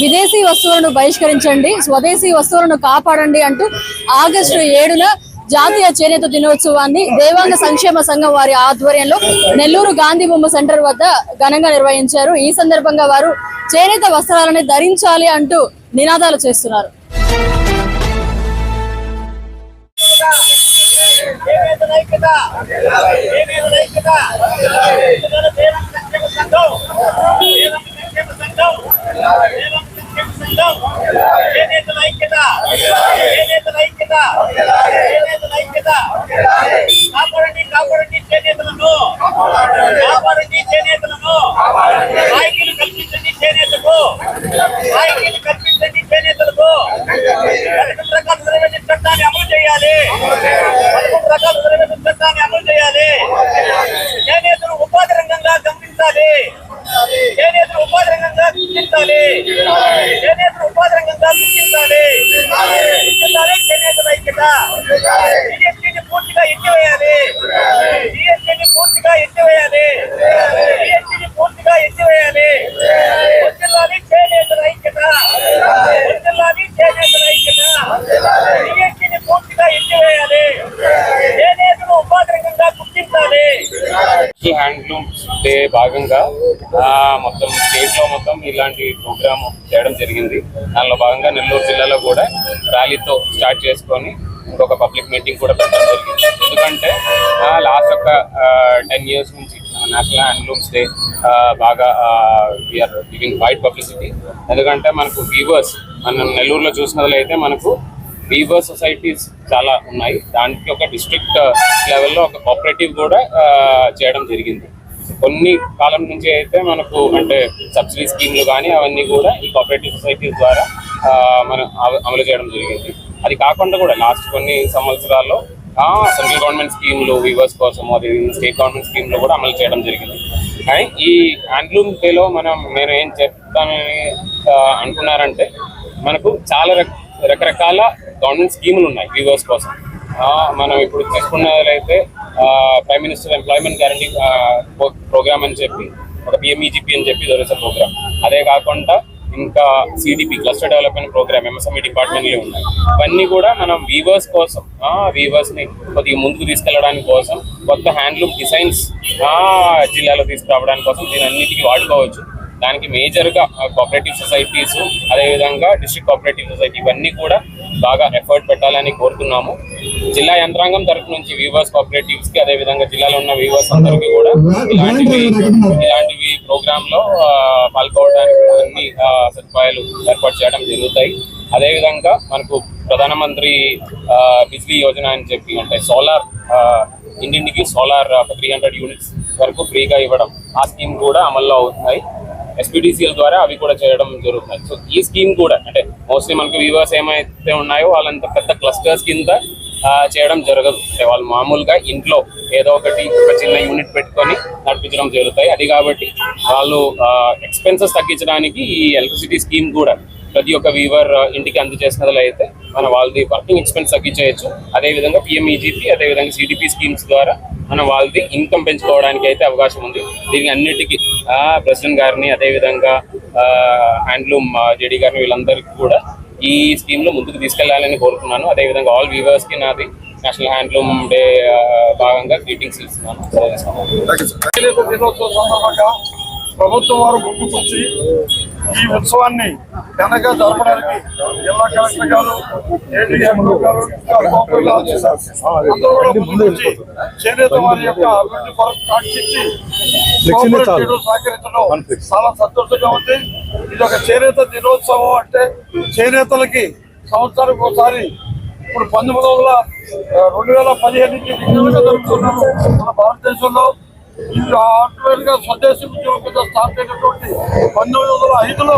విదేశీ వస్తువులను బహిష్కరించండి స్వదేశీ వస్తువులను కాపాడండి అంటూ ఆగస్టు ఏడున జాతీయ చేనేత దినోత్సవాన్ని దేవాంగ సంక్షేమ సంఘం వారి ఆధ్వర్యంలో నెల్లూరు గాంధీ బొమ్మ సెంటర్ వద్ద ఘనంగా నిర్వహించారు. ఈ సందర్భంగా వారు చేనేత వస్త్రాలని ధరించాలి అంటూ నినాదాలు చేస్తున్నారు. కాపాడండి కాపాడండి చేనేతలను కాపాడండి చేనేతలను నాయకులు కల్పించండి చేనేతకు నాయకులు కల్పించండి చేనేతలకు చట్టాన్ని అమలు చేయాలి పదకొండు రకాల రిజర్వేషన్ చట్టాన్ని అమలు చేయాలి చేనేతలు ఉపాధి రంగంగా గమనించాలి చేనేతలు ఉపాధి రంగంగా గుర్తించాలి చేనేతలు ఉపాధి రంగంగా గుర్తించాలి గుర్తించాలి చేనేతల ఐక్యత డిఎస్సీని పూర్తిగా ఎత్తివేయాలి డిఎస్సీని పూర్తిగా ఎత్తివేయాలి డిఎస్సీని పూర్తిగా ఎత్తివేయాలి వర్ధిల్లాలి చేనేతల ఐక్యత వర్ధిల్లాలి చేనేతల ఐక్యత డిఎస్సీని పూర్తిగా ఎత్తివేయాలి చేనేతలు ఉపాధి రంగంగా గుర్తించాలి ఈ హ్యాండ్లూమ్స్ డే భాగంగా ఆ, మొత్తం స్టేట్లో మొత్తం ఇలాంటి ప్రోగ్రామ్ చేయడం జరిగింది. దానిలో భాగంగా నెల్లూరు జిల్లాలో కూడా ర్యాలీతో స్టార్ట్ చేసుకొని ఇంకొక పబ్లిక్ మీటింగ్ కూడా పెట్టడం జరిగింది. ఎందుకంటే లాస్ట్ ఒక టెన్ ఇయర్స్ నుంచి నేషనల్ హ్యాండ్లూమ్స్ డే బాగా we are giving wide publicity ఎందుకంటే మనకు వీవర్స్ మనం నెల్లూరులో చూసినట్లయితే మనకు వీవర్ సొసైటీస్ చాలా ఉన్నాయి. దానికి ఒక డిస్ట్రిక్ట్ లెవెల్లో ఒక కోఆపరేటివ్ కూడా చేయడం జరిగింది. కొన్ని కాలం నుంచి అయితే మనకు అంటే సబ్సిడీ స్కీమ్లు కానీ అవన్నీ కూడా ఈ కోఆపరేటివ్ సొసైటీస్ ద్వారా మనం అమలు చేయడం జరిగింది. అది కాకుండా కూడా లాస్ట్ కొన్ని సంవత్సరాల్లో సెంట్రల్ గవర్నమెంట్ స్కీమ్లు వివర్స్ కోసం అది స్టేట్ గవర్నమెంట్ స్కీమ్లు కూడా అమలు చేయడం జరిగింది. కానీ ఈ హ్యాండ్లూమ్ డేలో మనం నేను ఏం చెప్తానని అనుకున్నారంటే మనకు చాలా రక- రకరకాల గవర్నమెంట్ స్కీములు ఉన్నాయి వీవర్స్ కోసం. మనం ఇప్పుడు తీసుకున్నదైతే prime minister employment guarantee programme అని చెప్పి ఒక పిఎంఈజీపీ అని చెప్పి దొరికే ప్రోగ్రామ్ అదే కాకుండా ఇంకా CDP cluster development programme MSME డిపార్ట్మెంట్లో ఉన్నాయి. ఇవన్నీ కూడా మనం వీవర్స్ కోసం వీవర్స్ని కొద్దిగా ముందుకు తీసుకెళ్ళడానికి కోసం కొత్త హ్యాండ్లూమ్ డిజైన్స్ జిల్లాలో తీసుకురావడానికి కోసం దీని అన్నిటికీ వాడుకోవచ్చు. దానికి మేజర్గా కోఆపరేటివ్ సొసైటీస్ అదేవిధంగా డిస్ట్రిక్ట్ కోఆపరేటివ్ సొసైటీ ఇవన్నీ కూడా బాగా ఎఫర్ట్ పెట్టాలని కోరుతున్నాము. జిల్లా యంత్రాంగం తరపు నుంచి వీవర్స్ కోఆపరేటివ్స్కి అదేవిధంగా జిల్లాలో ఉన్న వీవర్స్ అందరికీ కూడా ఇలాంటివి ఇలాంటివి ప్రోగ్రామ్లో పాల్గొనడానికి అన్ని సదుపాయాలు ఏర్పాటు చేయడం జరుగుతాయి. అదేవిధంగా మనకు ప్రధానమంత్రి బిజ్లీ యోజన అని చెప్పి అంటే సోలార్ ఇంటింటికి సోలార్ త్రీ హండ్రెడ్ యూనిట్స్ వరకు ఫ్రీగా ఇవ్వడం ఆ స్కీమ్ కూడా అమల్లో అవుతున్నాయి. ఎస్పీడీసీల ద్వారా అవి కూడా చేయడం జరుగుతుంది. సో ఈ స్కీమ్ కూడా అంటే మోస్ట్లీ మనకి వివర్స్ ఏమైతే ఉన్నాయో వాళ్ళంత పెద్ద క్లస్టర్స్ కింద చేయడం జరగదు. అంటే వాళ్ళు మామూలుగా ఇంట్లో ఏదో ఒకటి ఒక చిన్న యూనిట్ పెట్టుకొని నడిపించడం జరుగుతాయి. అది కాబట్టి వాళ్ళు ఎక్స్పెన్సెస్ తగ్గించడానికి ఈ ఎలక్ట్రిసిటీ స్కీమ్ కూడా ప్రతి ఒక్క వీవర్ ఇంటికి అందజేసినట్లయితే మన వాళ్ళది వర్కింగ్ ఎక్స్పెన్స్ తగ్గించవచ్చు అదేవిధంగా పిఎంఈజీపీ అదేవిధంగా సిడిపి స్కీమ్స్ ద్వారా మనం వాళ్ళది ఇన్కమ్ పెంచుకోవడానికి అయితే అవకాశం ఉంది. దీనికి అన్నిటికీ ప్రెసిడెంట్ గారిని అదేవిధంగా హ్యాండ్లూమ్ జేడీ గారిని వీళ్ళందరికీ కూడా ఈ స్కీమ్లో ముందుకు తీసుకెళ్ళాలని కోరుతున్నాను. అదేవిధంగా ఆల్ వీవర్స్కి నాది నేషనల్ హ్యాండ్లూమ్ డే భాగంగా గ్రీటింగ్స్ ఇస్తున్నాను. ప్రభుత్వం వారు ముందుకొచ్చి ఈ ఉత్సవాన్ని ఘనంగా జరపడానికి జిల్లా కలెక్టర్ గారు చేనేత వారి యొక్క అభివృద్ధి కొరకు కాంక్షించి సహకరించడం చాలా సంతోషంగా ఉంది. ఇది ఒక చేనేత దినోత్సవం అంటే చేనేతలకి సంవత్సరానికి ఒకసారి ఇప్పుడు పంతొమ్మిది వందల రెండు వేల పదిహేను నుంచి నిజంగా జరుపుతున్నాము. మన భారతదేశంలో ఇది ఆటోమేటిక్గా స్వదేశీ ఉద్యోగం కింద స్టార్ట్ అయినటువంటి పంతొమ్మిది వందల ఐదులో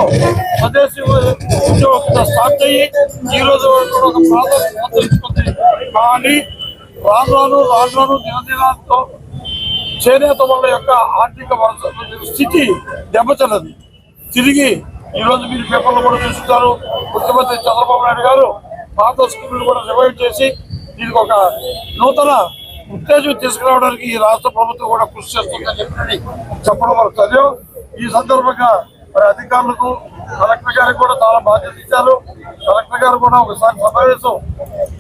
స్వదేశీ ఉద్యోగం కింద స్టార్ట్ అయ్యి ఈ రోజు కూడా ఒక ప్రాధాన్యత తెలుసుకుంది కానీ రాను రాను రాను రాను చేనేత వాళ్ళ యొక్క ఆర్థిక స్థితి దెబ్బతిన్నది. తిరిగి ఈ రోజు మీరు పేపర్లు కూడా చూస్తున్నారు ముఖ్యమంత్రి చంద్రబాబు నాయుడు గారు పాత స్కీములు కూడా రివైవ్ చేసి దీనికి ఒక నూతన ఉత్తేజం తీసుకురావడానికి ఈ రాష్ట్ర ప్రభుత్వం కూడా కృషి చేస్తుందని చెప్పి చెప్పడం వరకు చదివాం. ఈ సందర్భంగా మరి అధికారులకు కలెక్టర్ గారికి కూడా చాలా బాధ్యత ఇచ్చారు. కలెక్టర్ గారు కూడా ఒకసారి సమావేశం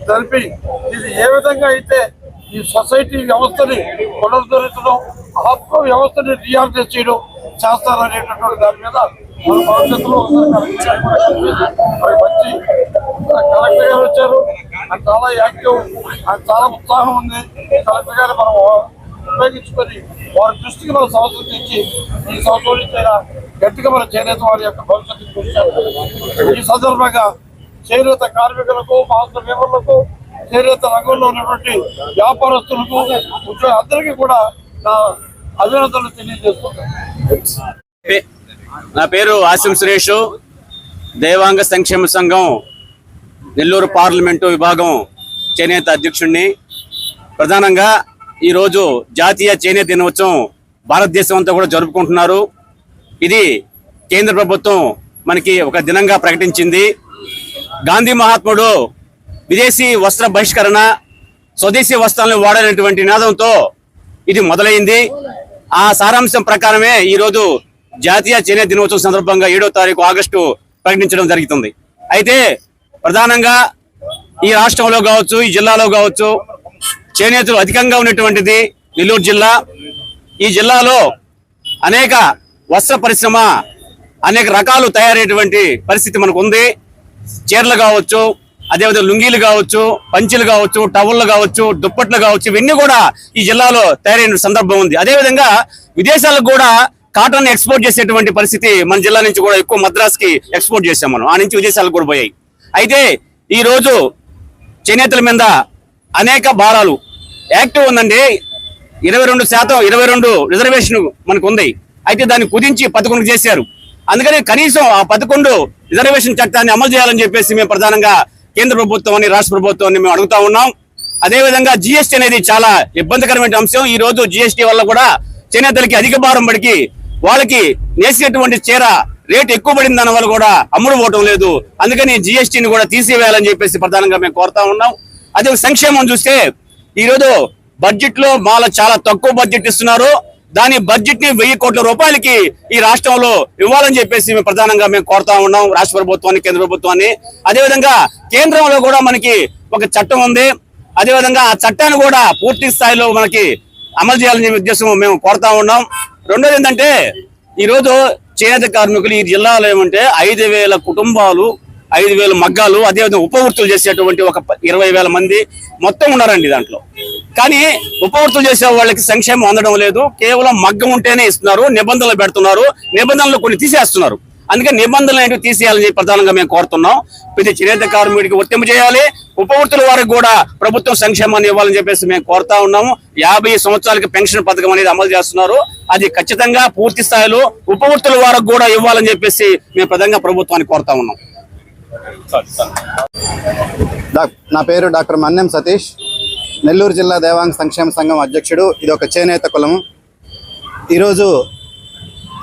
జరిపి ఇది ఏ విధంగా అయితే ఈ సొసైటీ వ్యవస్థని పునరుద్ధరించడం ఆత్మ వ్యవస్థని రియాలిటైజ్ చేయడం చేస్తారనేటటువంటి దాని మీద మన భవిష్యత్తులో మరి మంచి కలెక్టర్ గారు వచ్చారు. అది చాలా యాక్టివ్ అది చాలా ఉత్సాహం ఉంది. కలెక్టర్ గారు మనం ఉపయోగించుకొని వారి దృష్టికి మనం సంవత్సరం తెచ్చి ఈ సంవత్సరం నుంచి గట్టిగా మన చేనేత వారి యొక్క భవిష్యత్తు ఈ సందర్భంగా చేనేత కార్మికులకు మాస్టర్ లేబర్లకు చేనేత రంగంలో ఉన్నటువంటి వ్యాపారస్తులకు ఉద్యోగ అందరికీ కూడా నా అభినందనలు తెలియజేస్తున్నాను నా పేరు ఆసిం సురేష్ దేవాంగ సంక్షేమ సంఘం నెల్లూరు పార్లమెంటు విభాగం చేనేత అధ్యక్షుడిని ప్రధానంగా ఈరోజు జాతీయ చేనేత దినోత్సవం భారతదేశం అంతా కూడా జరుపుకుంటున్నారు. ఇది కేంద్ర ప్రభుత్వం మనకి ఒక దినంగా ప్రకటించింది. గాంధీ మహాత్ముడు విదేశీ వస్త్ర బహిష్కరణ స్వదేశీ వస్త్రాలను వాడనటువంటి నినాదంతో ఇది మొదలైంది. ఆ సారాంశం ప్రకారమే ఈరోజు జాతీయ చేనేత దినోత్సవం సందర్భంగా ఏడో తారీఖు ఆగస్టు ప్రకటించడం జరుగుతుంది. అయితే ప్రధానంగా ఈ రాష్ట్రంలో కావచ్చు ఈ జిల్లాలో కావచ్చు చేనేతలు అధికంగా ఉన్నటువంటిది నెల్లూరు జిల్లా. ఈ జిల్లాలో అనేక వస్త్ర పరిశ్రమ అనేక రకాలు తయారయ్యేటువంటి పరిస్థితి మనకు ఉంది చీరలు కావచ్చు అదేవిధంగా లుంగీలు కావచ్చు పంచులు కావచ్చు టవళ్ళు కావచ్చు దుప్పట్లు కావచ్చు ఇవన్నీ కూడా ఈ జిల్లాలో తయారైన సందర్భం ఉంది. అదేవిధంగా విదేశాలకు కూడా కాటన్ ఎక్స్పోర్ట్ చేసేటువంటి పరిస్థితి మన జిల్లా నుంచి కూడా ఎక్కువ మద్రాస్కి ఎక్స్పోర్ట్ చేసాం మనం. ఆ నుంచి విదేశాలకు కూడా పోయాయి. అయితే ఈ రోజు చేనేతల మీద అనేక భారాలు. యాక్టివ్ ఉందండి. ఇరవై రెండు శాతం ఇరవై రెండు రిజర్వేషన్ మనకు ఉంది అయితే దాన్ని కుదించి పదకొండు చేశారు. అందుకని కనీసం ఆ పదకొండు రిజర్వేషన్ చట్టాన్ని అమలు చేయాలని చెప్పేసి మేము ప్రధానంగా కేంద్ర ప్రభుత్వాన్ని రాష్ట్ర ప్రభుత్వాన్ని మేము అడుగుతా ఉన్నాం. అదేవిధంగా జిఎస్టీ అనేది చాలా ఇబ్బందికరమైన అంశం. ఈ రోజు జిఎస్టీ వల్ల కూడా చేనేతలకి అధిక భారం పడికి వాళ్ళకి నేసినటువంటి చీర రేట్ ఎక్కువ పడిన దాని వల్ల కూడా అమ్ముడు పోవటం లేదు. అందుకని జిఎస్టీని కూడా తీసివేయాలని చెప్పేసి ప్రధానంగా మేము కోరుతా ఉన్నాం. అదే సంక్షేమం చూస్తే ఈ రోజు బడ్జెట్లో మాల చాలా తక్కువ బడ్జెట్ ఇస్తున్నారు. దాని బడ్జెట్ని వెయ్యి కోట్ల రూపాయలకి ఈ రాష్ట్రంలో ఇవ్వాలని చెప్పేసి మేము ప్రధానంగా మేము కోరుతా ఉన్నాం. రాష్ట్ర ప్రభుత్వాన్ని కేంద్ర ప్రభుత్వాన్ని. అదేవిధంగా కేంద్రంలో కూడా మనకి ఒక చట్టం ఉంది. అదేవిధంగా ఆ చట్టాన్ని కూడా పూర్తి స్థాయిలో మనకి అమలు చేయాలని ఉద్దేశం మేము కోరుతా ఉన్నాం. రెండోది ఏంటంటే ఈ చేత కార్మికులు ఈ జిల్లాలో ఏమంటే ఐదు వేల కుటుంబాలు ఐదు వేల మగ్గాలు అదేవిధంగా ఉపవృత్తులు చేసేటువంటి ఒక ఇరవై వేల మంది మొత్తం ఉన్నారండి దాంట్లో. కానీ ఉపవృత్తులు చేసే వాళ్ళకి సంక్షేమం అందడం లేదు. కేవలం మగ్గం ఉంటేనే ఇస్తున్నారు నిబంధనలు పెడుతున్నారు నిబంధనలు కొన్ని తీసేస్తున్నారు. అందుకే నిబంధనలు ఏంటి తీసేయాలని ప్రధానంగా మేము కోరుతున్నాం. ప్రతి చేనేత కార్మికుడికి వర్తింపు చేయాలి ఉపవృత్తుల వారికి కూడా ప్రభుత్వం సంక్షేమాన్ని ఇవ్వాలని చెప్పేసి మేము కోరుతా ఉన్నాము. యాభై సంవత్సరాలకి పెన్షన్ పథకం అనేది అమలు చేస్తున్నారు. అది ఖచ్చితంగా పూర్తి స్థాయిలో ఉపవృత్తుల వారికి కూడా ఇవ్వాలని చెప్పేసి మేము ప్రధానంగా ప్రభుత్వాన్ని కోరుతా ఉన్నాం. నా పేరు డాక్టర్ మన్నెం సతీష్. నెల్లూరు జిల్లా దేవాంగ సంక్షేమ సంఘం అధ్యక్షుడు. ఇది ఒక చేనేత కులము. ఈరోజు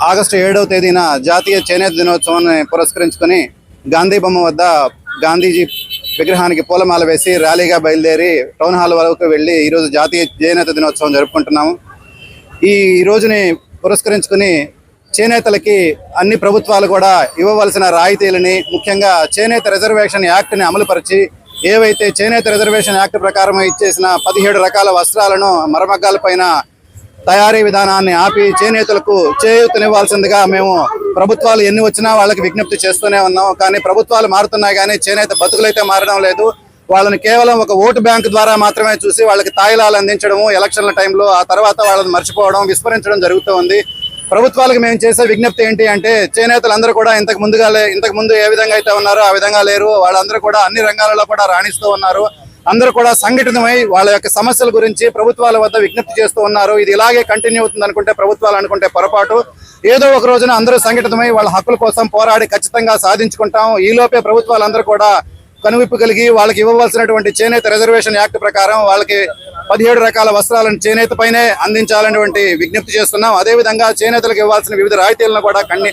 ఆగస్టు ఏడవ తేదీన జాతీయ చేనేత దినోత్సవాన్ని పురస్కరించుకొని గాంధీ బొమ్మ వద్ద గాంధీజీ విగ్రహానికి పూలమాల వేసి ర్యాలీగా బయలుదేరి టౌన్ హాల్ వరకు వెళ్ళి ఈరోజు జాతీయ చేనేత దినోత్సవం జరుపుకుంటున్నాము. ఈ రోజుని పురస్కరించుకుని చేనేతలకి అన్ని ప్రభుత్వాలు కూడా ఇవ్వవలసిన రాయితీలని ముఖ్యంగా చేనేత రిజర్వేషన్ యాక్ట్ని అమలుపరిచి ఏవైతే చేనేత రిజర్వేషన్ యాక్ట్ ప్రకారం ఇచ్చేసిన పదిహేడు రకాల వస్త్రాలను మరమగ్గాలపైన తయారీ విధానాన్ని ఆపి చేనేతలకు చేయూతనివ్వాల్సిందిగా మేము ప్రభుత్వాలు ఎన్ని వచ్చినా వాళ్ళకి విజ్ఞప్తి చేస్తూనే ఉన్నాం. కానీ ప్రభుత్వాలు మారుతున్నాయి కానీ చేనేత బతుకులైతే మారడం లేదు. వాళ్ళని కేవలం ఒక ఓటు బ్యాంక్ ద్వారా మాత్రమే చూసి వాళ్ళకి తాయిలాలు అందించడము ఎలక్షన్ల టైంలో ఆ తర్వాత వాళ్ళని మర్చిపోవడం విస్మరించడం జరుగుతూ ఉంది. ప్రభుత్వాలకు మేము చేసే విజ్ఞప్తి ఏంటి అంటే చేనేతలందరూ కూడా ఇంతకు ముందుగా ఇంతకు ముందు ఏ విధంగా అయితే ఉన్నారో ఆ విధంగా లేరు. వాళ్ళందరూ కూడా అన్ని రంగాలలో కూడా రాణిస్తూ ఉన్నారు. అందరూ కూడా సంఘటితమై వాళ్ళ యొక్క సమస్యల గురించి ప్రభుత్వాల వద్ద విజ్ఞప్తి చేస్తూ ఉన్నారు. ఇది ఇలాగే కంటిన్యూ అవుతుంది అనుకుంటే ప్రభుత్వాలు అనుకుంటే పొరపాటు. ఏదో ఒక రోజున అందరూ సంఘటితమై వాళ్ళ హక్కుల కోసం పోరాడి ఖచ్చితంగా సాధించుకుంటాం. ఈ లోపే ప్రభుత్వాలందరూ కూడా కనువిప్పు కలిగి వాళ్ళకి ఇవ్వవలసినటువంటి చేనేత రిజర్వేషన్ యాక్ట్ ప్రకారం వాళ్ళకి పదిహేడు రకాల వస్త్రాలను చేనేత పైనే అందించాలనేటువంటి విజ్ఞప్తి చేస్తున్నాం. అదేవిధంగా చేనేతలకు ఇవ్వాల్సిన వివిధ రాయితీలను కూడా కన్ని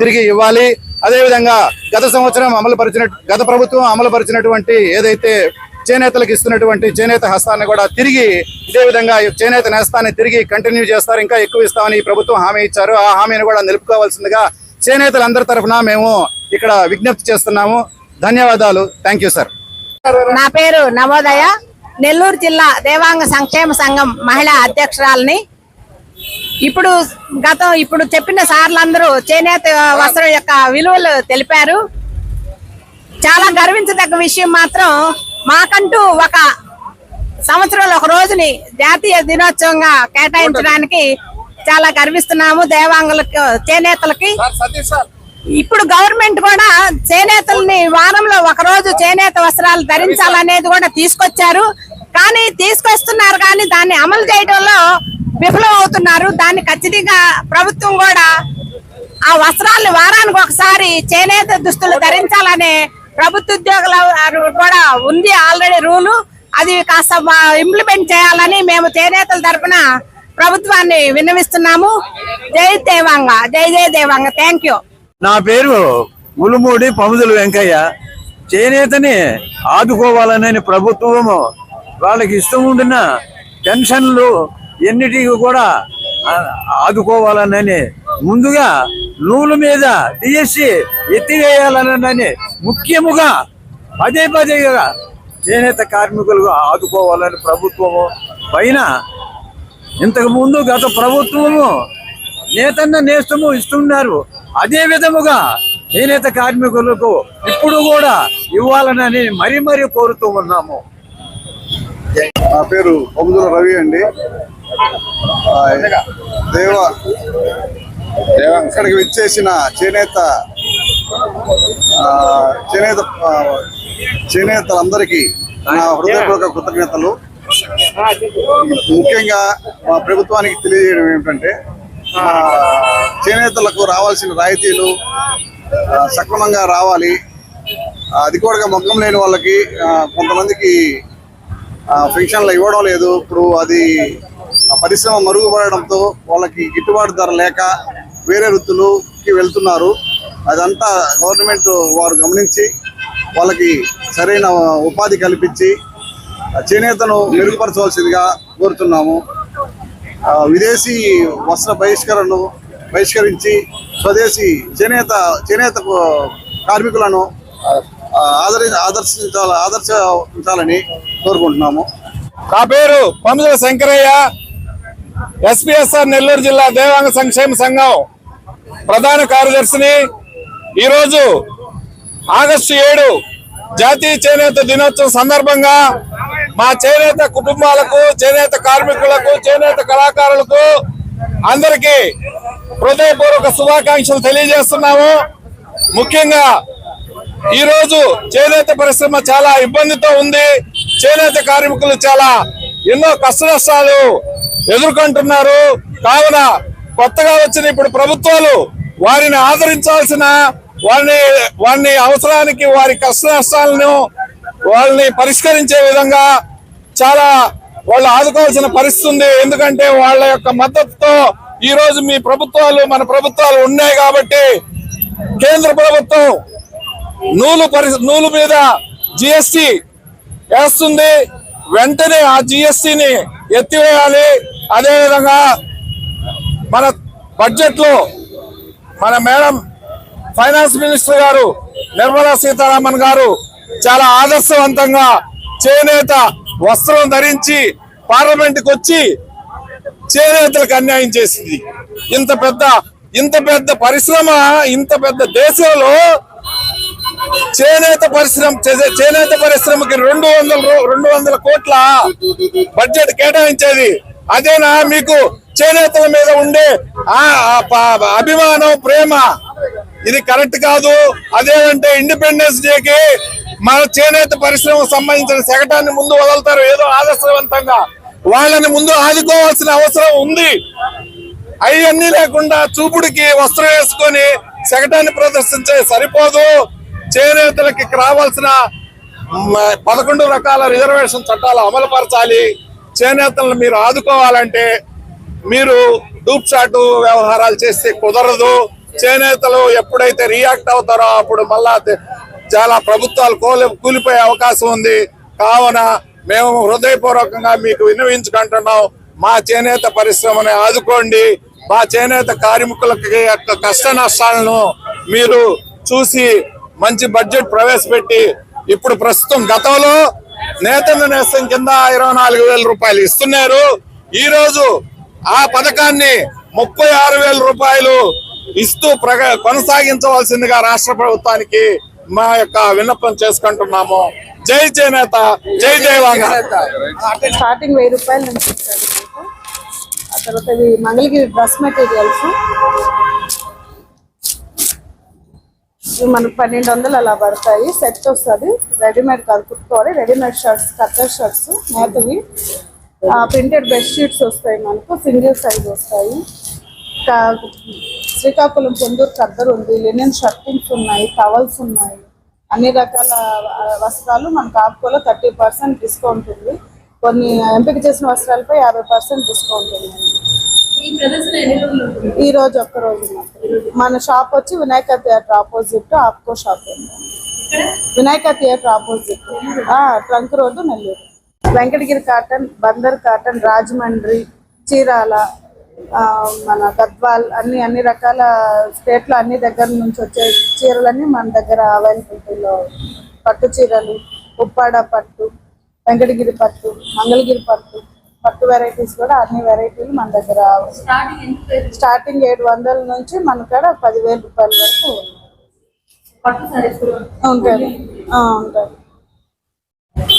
తిరిగి ఇవ్వాలి. అదేవిధంగా గత సంవత్సరం అమలు పరిచిన గత ప్రభుత్వం అమలు పరిచినటువంటి ఏదైతే చేనేతలకు ఇస్తున్నటువంటి చేనేత హస్తాన్ని కూడా తిరిగి ఇదే విధంగా చేనేత నేస్తాన్ని తిరిగి కంటిన్యూ చేస్తారు. ఇంకా ఎక్కువ ఇస్తామని ఈ ప్రభుత్వం హామీ ఇచ్చారు. ఆ హామీని కూడా నిలుపుకోవాల్సిందిగా చేనేతలందరి తరఫున మేము ఇక్కడ విజ్ఞప్తి చేస్తున్నాము. ధన్యవాదాలు. Thank you sir. నా పేరు నవోదయ. నెల్లూరు జిల్లా దేవాంగ సంక్షేమ సంఘం మహిళా అధ్యక్షురాలని. ఇప్పుడు గతం ఇప్పుడు చెప్పిన సార్లందరూ చేనేత వస్త్రం యొక్క విలువలు తెలిపారు. చాలా గర్వించదగ్గ విషయం మాత్రం మాకంటూ ఒక సంవత్సరంలో ఒక రోజుని జాతీయ దినోత్సవంగా కేటాయించడానికి చాలా గర్విస్తున్నాము దేవాంగులకు చేనేతలకి. ఇప్పుడు గవర్నమెంట్ కూడా చేనేతల్ని వారంలో ఒక రోజు చేనేత వస్త్రాలు ధరించాలనేది కూడా తీసుకొచ్చారు. కానీ తీసుకొస్తున్నారు కానీ దాన్ని అమలు చేయడంలో విఫలం అవుతున్నారు. దాన్ని ఖచ్చితంగా ప్రభుత్వం కూడా ఆ వస్త్రాలు వారానికి ఒకసారి చేనేత దుస్తులు ధరించాలనే ప్రభుత్వ ఉద్యోగుల వారు కూడా ఉంది ఆల్రెడీ రూలు. అది కాస్త ఇంప్లిమెంట్ చేయాలని మేము చేనేతల తరఫున ప్రభుత్వాన్ని విన్నవిస్తున్నాము. జై దేవాంగ జై జై దేవాంగ. థ్యాంక్ యూ నా పేరు ఉలుమూడి పముదులు వెంకయ్య. చేనేతని ఆదుకోవాలనే ప్రభుత్వము వాళ్ళకి ఇష్టం ఉండిన పెన్షన్లు ఎన్నిటికి కూడా ఆదుకోవాలనని ముందుగా నూలు మీద డిఎస్సి ఎత్తివేయాలనని ముఖ్యముగా పదే పదేగా చేనేత కార్మికులు ఆదుకోవాలని ప్రభుత్వము పైన ఇంతకుముందు గత ప్రభుత్వము నేతన్న నేస్తము ఇస్తున్నారు. అదే విధముగా చేనేత కార్మికులకు ఇప్పుడు కూడా ఇవ్వాలని మరీ మరీ కోరుతూ ఉన్నాము. నా పేరు పొమ్ముదుల రవి అండి. దేవ ఇక్కడికి విచ్చేసిన చేనేత చేనేత చేనేతలందరికీ నా హృదయపూర్వక కృతజ్ఞతలు. ముఖ్యంగా మా ప్రభుత్వానికి తెలియజేయడం ఏమిటంటే చేనేతలకు రావాల్సిన రాయితీలు సక్రమంగా రావాలి. అది కూడా మొక్కం లేని వాళ్ళకి కొంతమందికి ఆ, పెన్షన్లు ఇవ్వడం లేదు. ఇప్పుడు అది ఆ పరిశ్రమ మరుగుపడడంతో వాళ్ళకి గిట్టుబాటు ధర లేక వేరే వృత్తులకి వెళ్తున్నారు. అదంతా గవర్నమెంట్ వారు గమనించి వాళ్ళకి సరైన ఉపాధి కల్పించి చేనేతను మెరుగుపరచవలసిందిగా కోరుతున్నాము. విదేశీ వస్త్ర బహిష్కరణను బహిష్కరించి స్వదేశీ చేనేత చేనేత కార్మికులను ఆదరి ఆదర్శించాల ఆదర్శించాలని కోరుకుంటున్నాము. నా పేరు పంజల శంకరయ్య. ఎస్పీఎస్ఆర్ నెల్లూరు జిల్లా దేవాంగ సంక్షేమ సంఘం ప్రధాన కార్యదర్శిని. ఈరోజు ఆగస్టు ఏడు జాతీయ చేనేత దినోత్సవం సందర్భంగా మా చేనేత కుటుంబాలకు చేనేత కార్మికులకు చేనేత కళాకారులకు అందరికీ హృదయపూర్వక శుభాకాంక్షలు తెలియజేస్తున్నాము. ముఖ్యంగా ఈరోజు చేనేత పరిశ్రమ చాలా ఇబ్బందితో ఉంది. చేనేత కార్మికులు చాలా ఎన్నో కష్ట నష్టాలు ఎదుర్కొంటున్నారు. కావున కొత్తగా వచ్చిన ఇప్పుడు ప్రభుత్వాలు వారిని ఆదరించాల్సిన వారిని వారిని అవసరానికి వారి కష్ట నష్టాలను వాళ్ళని పరిష్కరించే విధంగా చాలా వాళ్ళు ఆదుకోవాల్సిన పరిస్థితి ఉంది. ఎందుకంటే వాళ్ళ యొక్క మద్దతుతో ఈ రోజు మీ ప్రభుత్వాలు మన ప్రభుత్వాలు ఉన్నాయి కాబట్టి కేంద్ర ప్రభుత్వం నూలు పరి నూలు మీద జిఎస్టి వేస్తుంది. వెంటనే ఆ జిఎస్టిని ఎత్తివేయాలి. అదేవిధంగా మన బడ్జెట్లో మన మేడం ఫైనాన్స్ మినిస్టర్ గారు నిర్మలా సీతారామన్ గారు చాలా ఆదర్శవంతంగా చేనేత వస్త్రం ధరించి పార్లమెంట్కి వచ్చి చేనేతలకు అన్యాయం చేసింది. ఇంత పెద్ద ఇంత పెద్ద పరిశ్రమ ఇంత పెద్ద దేశంలో చేనేత పరిశ్రమ చేనేత పరిశ్రమకి రెండు వందల రెండు వందల కోట్ల బడ్జెట్ కేటాయించేది. అదేనా మీకు చేనేతల మీద ఉండే ఆ అభిమానం ప్రేమ? ఇది కరెక్ట్ కాదు. అదేంటే ఇండిపెండెన్స్ డేకి మన చేనేత పరిశ్రమ సంబంధించిన శకటాన్ని ముందు వదులుతారు. ఏదో ఆదర్శవంతంగా. వాళ్ళని ముందు ఆదుకోవాల్సిన అవసరం ఉంది. అవన్నీ లేకుండా చూపుడికి వస్త్రం వేసుకొని శకటాన్ని ప్రదర్శించే సరిపోదు. చేనేతలకి రావాల్సిన పదకొండు రకాల రిజర్వేషన్ చట్టాలు అమలుపరచాలి. చేనేతలను మీరు ఆదుకోవాలంటే మీరు డూప్ షాట్ వ్యవహారాలు చేస్తే కుదరదు. చేనేతలు ఎప్పుడైతే రియాక్ట్ అవుతారో అప్పుడు మళ్ళా చాలా ప్రభుత్వాలు కూలి కూలిపోయే అవకాశం ఉంది. కావున మేము హృదయపూర్వకంగా మీకు విన్నవించుకుంటున్నాం. మా చేనేత పరిశ్రమని ఆదుకోండి. మా చేనేత కార్మికులకి యొక్క కష్ట నష్టాలను మీరు చూసి మంచి బడ్జెట్ ప్రవేశపెట్టి ఇప్పుడు ప్రస్తుతం గతంలో నేతన్న నేస్తం కింద ఇరవై నాలుగు వేల రూపాయలు ఇస్తున్నారు. ఈ రోజు ఆ పథకాన్ని ముప్పై ఆరు వేల రూపాయలు ఇస్తూ ప్రగ కొనసాగించవలసిందిగా రాష్ట్ర ప్రభుత్వానికి మా యొక్క విన్నపం చేసుకుంటున్నాము. జై చేనేత జై జయవాంగ స్టార్టింగ్ వెయ్యి రూపాయల నుంచి ఆ తర్వాత మంగళగిరి డ్రెస్ మెటీరియల్స్. ఇవి మనకు పన్నెండు వందలు అలా పడతాయి. సెట్ వస్తుంది. రెడీమేడ్ కాదు కుట్టుకోవాలి. రెడీమేడ్ షర్ట్స్ కత్తర్ షర్ట్స్ నేతవి. ప్రింటెడ్ బెడ్షీట్స్ వస్తాయి మనకు. సింగిల్ సైజ్ వస్తాయి. శ్రీకాకుళం పొందూరు కద్దరు ఉంది. లినెన్ షర్టింగ్స్ ఉన్నాయి. టవల్స్ ఉన్నాయి. అన్ని రకాల వస్త్రాలు మనకు ఆపుకోలో థర్టీ పర్సెంట్ డిస్కౌంట్ ఉంది. కొన్ని ఎంపిక చేసిన వస్త్రాలపై యాభై పర్సెంట్ డిస్కౌంట్ ఉంది. ఈ రోజు ఒక్క రోజు. మన షాప్ వచ్చి Vinayaka theatre opposite APCO shop Vinayaka theatre opposite trunk road Nellore. Venkatagiri cotton Bandar cotton Rajahmundry Chirala ఆ, మన గద్వాల్ అన్ని అన్ని రకాల స్టేట్లో అన్ని దగ్గర నుంచి వచ్చే చీరలన్నీ మన దగ్గర అవైలబిలిటీలో పట్టు చీరలు ఉప్పాడ పట్టు వెంకటగిరి పట్టు మంగళగిరి పట్టు పట్టు వెరైటీస్ కూడా అన్ని వెరైటీలు మన దగ్గర స్టార్టింగ్ ఏడు వందల నుంచి మన కాడ పదివేల రూపాయల వరకు ఉంటుంది ఆ, ఉంటుంది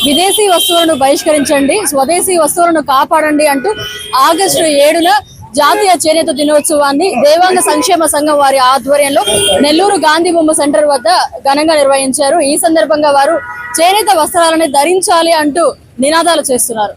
విదేశీ వస్తువులను బహిష్కరించండి. స్వదేశీ వస్తువులను కాపాడండి అంటూ ఆగస్టు ఏడున జాతీయ చేనేత దినోత్సవాన్ని దేవాంగ సంక్షేమ సంఘం వారి ఆధ్వర్యంలో నెల్లూరు గాంధీ బొమ్మ సెంటర్ వద్ద ఘనంగా నిర్వహించారు. ఈ సందర్భంగా వారు చేనేత వస్త్రాలని ధరించాలి అంటూ నినాదాలు చేస్తున్నారు.